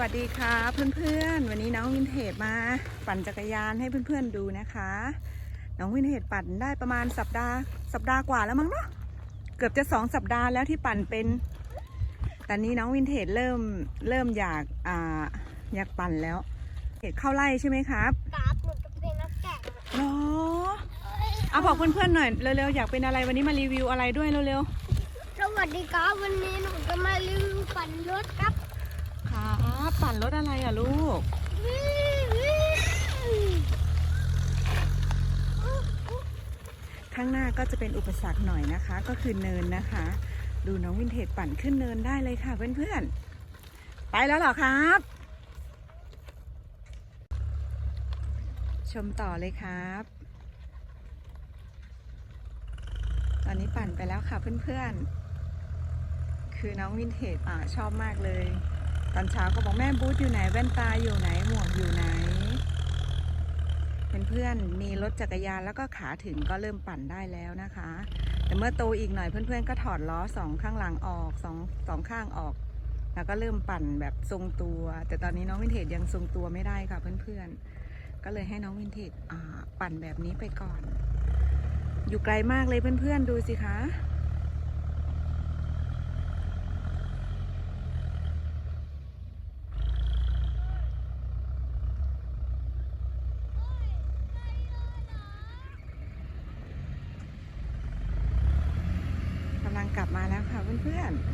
วัสดีค่ะเพื่อนๆ วันนี้น้องวินเทจมาปั่นจักรยานให้เพื่อนๆดูนะคะ น้องวินเทจปั่นได้ประมาณสัปดาห์สัปดาห์กว่าแล้วมั้งเนาะเกือบจะสองสัปดาห์แล้วที่ปั่นเป็นตอนนี้น้องวินเทจเริ่มเริ่มอยากอ่าอยากปั่นแล้วเห็ดเข้าไล่ใช่ไหมครับกราฟหนูจะเป็นนักแกะหรอเอาบอกเพื่อนๆหน่อยเร็วๆอยากเป็นอะไรวันนี้มารีวิวอะไรด้วยเร็วสวัสดีครับวันนี้หนูจะมารีวิวปั่นรถครับๆครับ ปั่นรถอะไรอะลูก ข้างหน้าก็จะเป็นอุปสรรคหน่อยนะคะ ก็คือเนินนะคะ ดูน้องวินเทจปั่นขึ้นเนินได้เลยค่ะเพื่อนๆ ไปแล้วเหรอครับ ชมต่อเลยครับ ตอนนี้ปั่นไปแล้วค่ะเพื่อนๆ คือน้องวินเทจอะชอบมากเลย ตอนเช้าก็บอกแม่บูธอยู่ไหนแว่นตาอยู่ไหนหมวกอยู่ไหน เพื่อนๆมีรถจักรยานแล้วก็ขาถึงก็เริ่มปั่นได้แล้วนะคะ แต่เมื่อโตอีกหน่อยเพื่อนๆ ก็ถอดล้อสองข้างหลังออกสองสองข้างออก แล้วก็เริ่มปั่นแบบทรงตัว แต่ตอนนี้น้องวินเทจยังทรงตัวไม่ได้ค่ะเพื่อนๆ ก็เลยให้น้องวินเทจปั่นแบบนี้ไปก่อน อยู่ไกลมากเลยเพื่อนๆดูสิคะ กลับมาแล้วค่ะเพื่อนๆ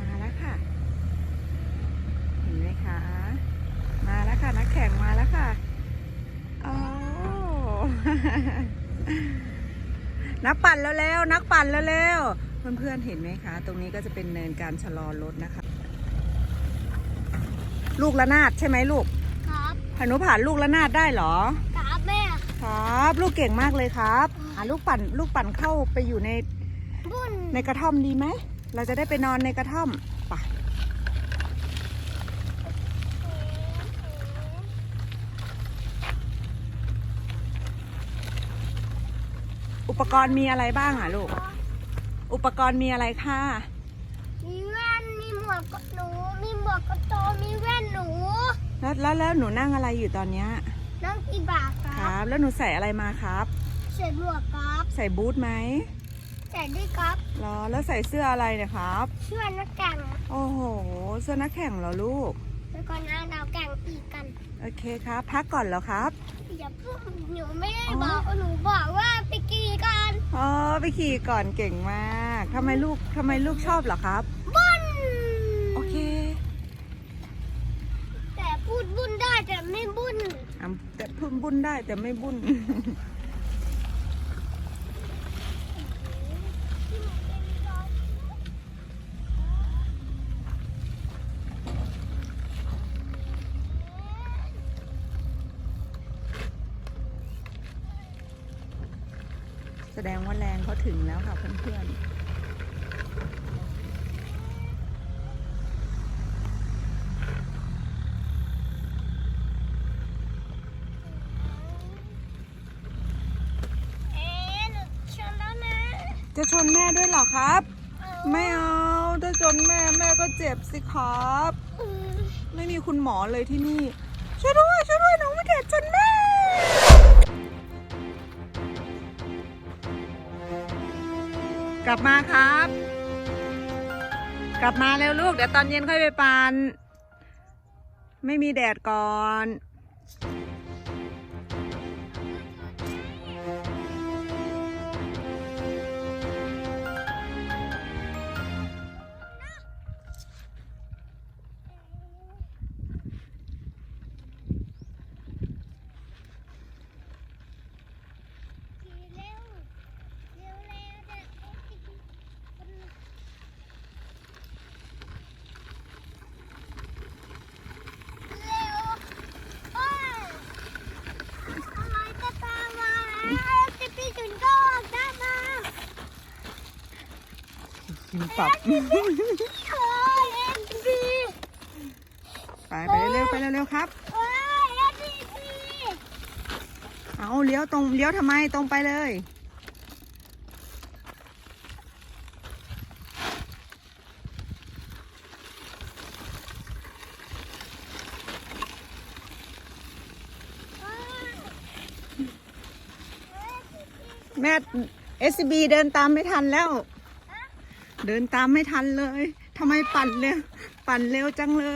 มาแล้วค่ะเห็นไหมคะมาแล้วค่ะนักแข่งมาแล้วค่ะโอ้นักปั่นแล้วแล้วนักปั่นแล้วแล้ว เพื่อนๆเห็นไหมคะ ตรงนี้ก็จะเป็นเนินการชะลอรถนะคะ ลูกระนาดใช่ไหมลูกครับพานุผ่านลูกระนาดได้เหรอกราฟแม่ ครับ ลูกเก่งมากเลยครับอะลูกปั่นลูกปั่นเข้าไปอยู่ในบุญในกระท่อมดีไหม เราจะได้ไปนอนในกระท่อมไปอุปกรณ์มีอะไรบ้างอะลูก อุปกรณ์มีอะไรค่ะ มีแว่น มีหมวกกับหนู มีหมวกกับโตมีแว่นหนู แล้วแล้วแล้วหนูนั่งอะไรอยู่ตอนเนี้ยน้องกี่บาทคครัรับ บ แล้วหนูใส่อะไรมาครับ ใส่หมวกครับ ใส่บูทไหมใส่ด้วยครับเหรอแล้วใส่เสื้ออะไรเนี่ยครับช่วยนักแข่งโอ้โห เสื้อนักแข่งเหรอลูก แล้วก็นะเราแข่งอีกกัน โอเคครับ พักก่อนเหรอครับ อย่าพูดหนูไม่ได้อ๋อบอกหนูบอกว่าไปกี่กันอ๋อไปขี่ก่อนเก่งมากทำไมลูกทำไมลูกชอบเหรอครับ บุญโอเคแต่พูดบุญได้แต่ไม่บุญอะแต่พุ่นบุญได้แต่ไม่บุญ แสดงว่าแรงเขาถึงแล้วค่ะเพื่อนๆเอ๊ะหนูชนแล้วนะจะชนแม่ด้วยเหรอครับเอาไม่เอา ถ้าชนแม่แม่ก็เจ็บสิครับเออไม่มีคุณหมอเลยที่นี่ ช่วยด้วย ช่วยด้วย น้องไม่เด็ดชนแม่ กลับมาครับ กลับมาแล้วลูก เดี๋ยวตอนเย็นค่อยไปปานไม่มีแดดก่อน กินปับเฮ้ยเอ็นบีไปไปเร็วๆครับเอ้ยแล้วดีดีเอาเลี้ยวตรงเลี้ยวทำไมตรงไปเลย แม่ SCB เดินตามไม่ทันแล้ว เดินตามไม่ทันเลยทำไมปั่นเร็วปั่นเร็วจังเล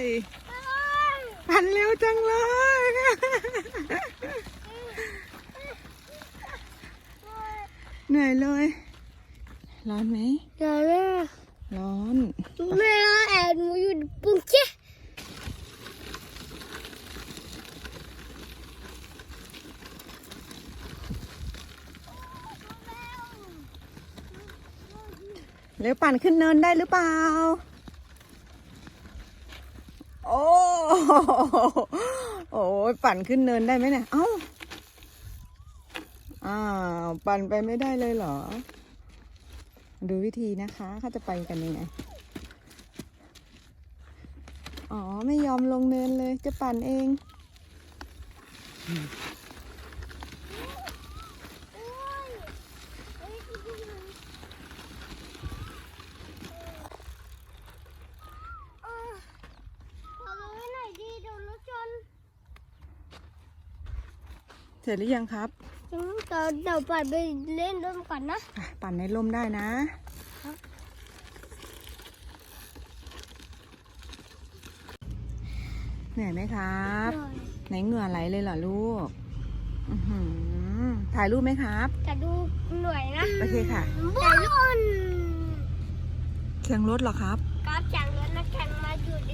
ย ปั่นเร็วจังเลย เหนื่อยเลย ร้อนไหมเดี๋ยวแม่ร้อนแม่แอบหนูอยู่ในปุ้ง เร็วปั่นขึ้นเนินได้หรือเปล่า โอ้โหโอ้ยปั่นขึ้นเนินได้ไหมเนี่ย เอ้า อ้าว ปั่นไปไม่ได้เลยเหรอ ดูวิธีนะคะเขาจะไปกันยังไง อ๋อ ไม่ยอมลงเนินเลย จะปั่นเอง ขอลงไว้หน่อยดีโดนรถชน เส ร็จหรือยังครับอืมเดี๋ยวเดี๋ยวไปไปเล่นร่มก่อนนะอะปั่นในร่มได้นะครับเหนื่อยไหมครับหน่อยไหนเหงื่อไหลเลยเหรอลูกอื้อหือถ่ายรูปไหมครับ จะดูหน่วยนะโอเคค่ะแต่รุ่นเสียงรถเหรอครับ กราฟจากรถนักแข่งมาอยู่ใน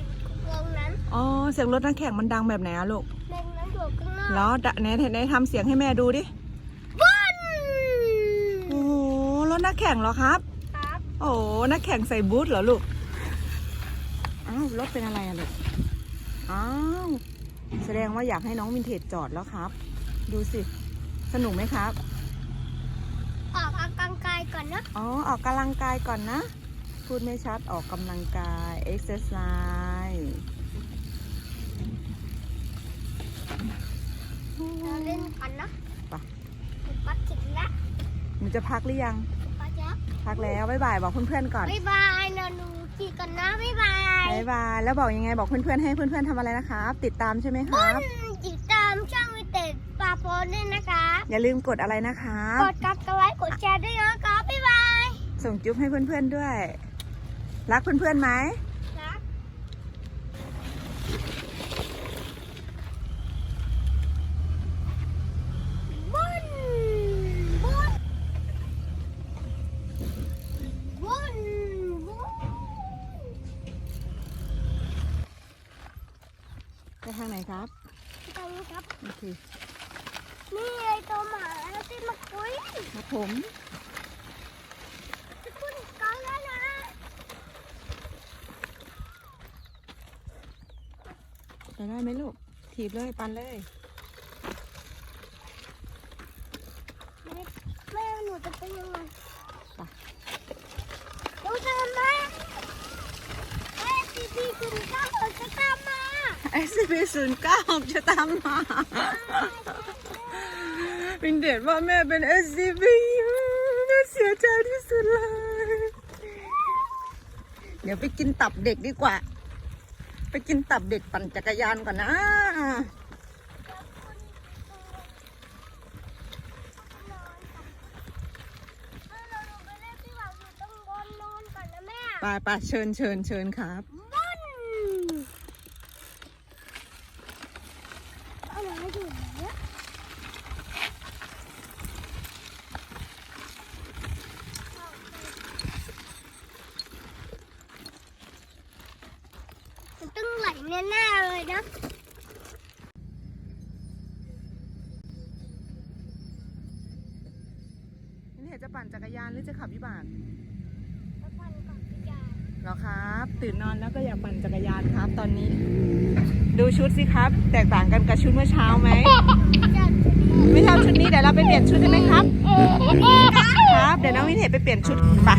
วงนั้น อ๋อ เสียงรถนักแข่งมันดังแบบไหนอะลูก เล่นนั้นอยู่ข้างนอกแล้วไหนไหนทำเสียงให้แม่ดูดิบุนโอ้โหรถนักแข่งเหรอครับ ครับ โอ้โหนักแข่งใส่บูทเหรอลูก อ้าวรถเป็นอะไรอะลูก อ้าว แสดงว่าอยากให้น้องวินเทจจอดแล้วครับ ดูสิ สนุกไหมครับ ออกกำลังกายก่อนนะ อ๋อ ออกกำลังกายก่อนนะ พูดไม่ชัด ออกกำลังกายเอ็กซ์ไซส์ เราเล่นกันนะไปถึงปัดถึงแล้วหนูจะพักหรือยัง ปัดแล้ว พักแล้วบ๊ายบายบอกเพื่อนๆก่อนบ๊ายบายนะหนูขี่กันนะบ๊ายบายบ๊ายบายแล้วบอกยังไงบอกเพื่อนๆให้เพื่อนๆทำอะไรนะครับ ติดตามใช่ไหมครับ ติดตามช่องวิเตดปลาโฟนด้วยนะคะอย่าลืมกดอะไรนะครับกดกับกระไลค์กดแชร์ด้วยนะคะบ๊ายบายส่งจุ๊บให้เพื่อนๆด้วย รักเพื่อนๆไหม รักบุญบุญบุญบุญ ไป ทางไหนครับตรงนี้ครับ โอเคนี่ไอ้ตัวหมาที่มาคุยครับผมจะคุยกันแล้วนะไปได้ไหมลูก ถีบเลย ปันเลย แม่แม่หนูจะไปยังไง ไป หนูจะมาเอ้พีพีคุณก้าวจะตามมา SCP 0 9จะตามมาวินเดชว่าแม่เป็น SCP แม่เสียใจที่สุดเลย เดี๋ยวไปกินตับเด็กดีกว่า ไปกินตับเด็กปั่นจักรยานก่อนนะเราลงไปเล่นที่หวังอยู่ตรงบนนอนก่อนนะแม่ไปไปเชิญเชิญเชิญครับ บุญเอาหนูอยู่ไหนอะมันต้องไหล แน่ๆเลยนะนี่เห็นจะปั่นจักรยานหรือจะขับวิบากแล้วพันกับพี่ยาเหรอครับ ตื่นนอนแล้วก็อยากปั่นจักรยานครับ ตอนนี้ ดูชุดสิครับ แตกต่างกันกับชุดเมื่อเช้าไหมจัดไม่ชอบชุดนี้เดี๋ยวเราไปเปลี่ยนชุดได้ไหมครับ ครับ เดี๋ยวน้องวินเทจไปเปลี่ยนชุดไป